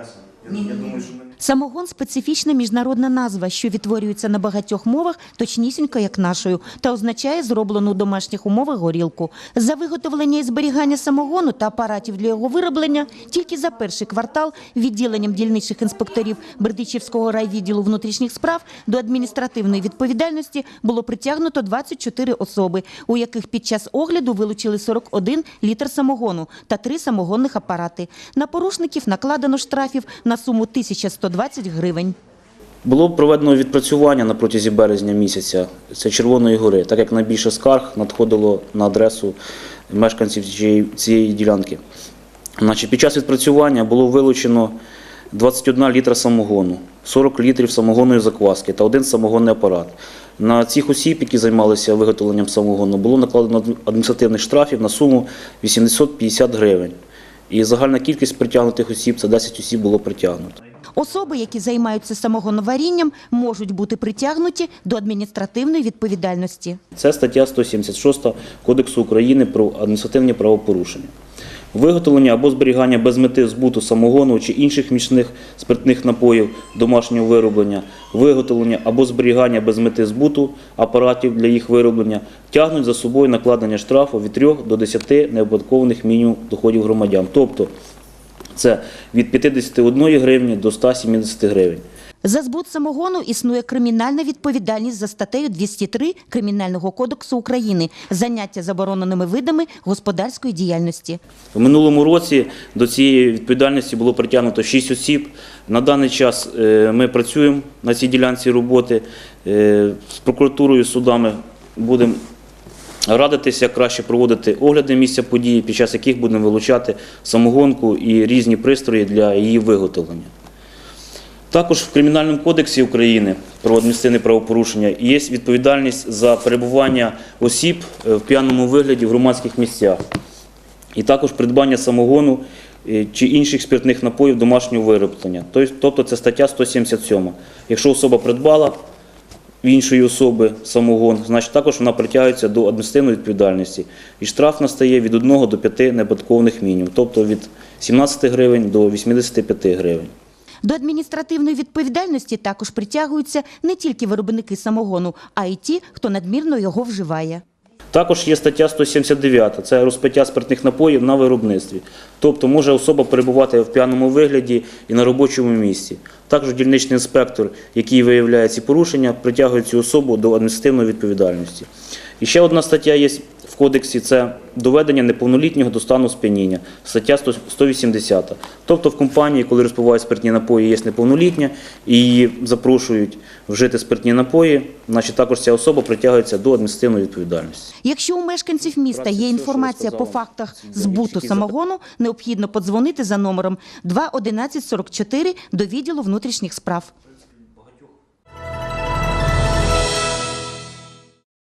адреса. Я, я думаю, що ми Самогон специфічна міжнародна назва, що відтворюється на багатьох мовах, точнісінько як нашою, та означає зроблену у домашніх умовах горілку. За виготовлення і зберігання самогону та апаратів для його вироблення тільки за перший квартал відділенням дільничних інспекторів Бердичівського райвідділу внутрішніх справ до адміністративної відповідальності було притягнуто 24 особи, у яких під час огляду вилучили 41 літр самогону та три самогонних апарати. На порушників накладено штрафів на суму 1120 гривень. Було проведено відпрацювання на протязі березня місяця це Червоної гори, так як найбільше скарг надходило на адресу мешканців цієї, ділянки. Під час відпрацювання було вилучено 21 літра самогону, 40 літрів самогонної закваски та один самогонний апарат. На цих осіб, які займалися виготовленням самогону, було накладено адміністративних штрафів на суму 850 гривень. І загальна кількість притягнутих осіб це 10 осіб було притягнуто. Особи, які займаються самогоноварінням, можуть бути притягнуті до адміністративної відповідальності. Це стаття 176 Кодексу України про адміністративні правопорушення. Виготовлення або зберігання без мети збуту самогону чи інших мічних спиртних напоїв домашнього вироблення, виготовлення або зберігання без мети збуту апаратів для їх вироблення тягнуть за собою накладення штрафу від 3 до 10 неоподаткованих мінімум доходів громадян. Тобто це від 51 гривні до 170 гривень. За збут самогону існує кримінальна відповідальність за статтею 203 Кримінального кодексу України заняття забороненими видами господарської діяльності. В минулому році до цієї відповідальності було притягнуто 6 осіб. На даний час е, ми працюємо на цій ділянці роботи. Е, З прокуратурою, судами будемо радитися, краще проводити огляди місця події, під час яких будемо вилучати самогонку і різні пристрої для її виготовлення. Також в Кримінальному кодексі України про адміністративне правопорушення є відповідальність за перебування осіб е, в п'яному вигляді в громадських місцях і також придбання самогону е, чи інших спиртних напоїв домашнього вироблення. Тобто- це стаття 177. Якщо особа придбала в іншої особи самогон, значить також вона притягується до адміністративної відповідальності. І штраф настає від 1 до 5 неподаткових мінімум, тобто від 17 гривень до 85 гривень. До адміністративної відповідальності також притягуються не тільки виробники самогону, а й ті, хто надмірно його вживає. Також є стаття 179, це розпиття спиртних напоїв на виробництві. Тобто може особа перебувати в п'яному вигляді і на робочому місці. Також дільничний інспектор, який виявляє ці порушення, притягує цю особу до адміністративної відповідальності. І ще одна стаття є кодексі це доведення неповнолітнього до стану сп'яніння, стаття 100 180. Тобто в компанії, коли розпивають спиртні напої, є неповнолітня і її запрошують вжити спиртні напої, значить також ця особа притягується до адміністративної відповідальності. Якщо у мешканців міста є інформація по фактах збуту самогону, необхідно подзвонити за номером 2 11 44 до відділу внутрішніх справ.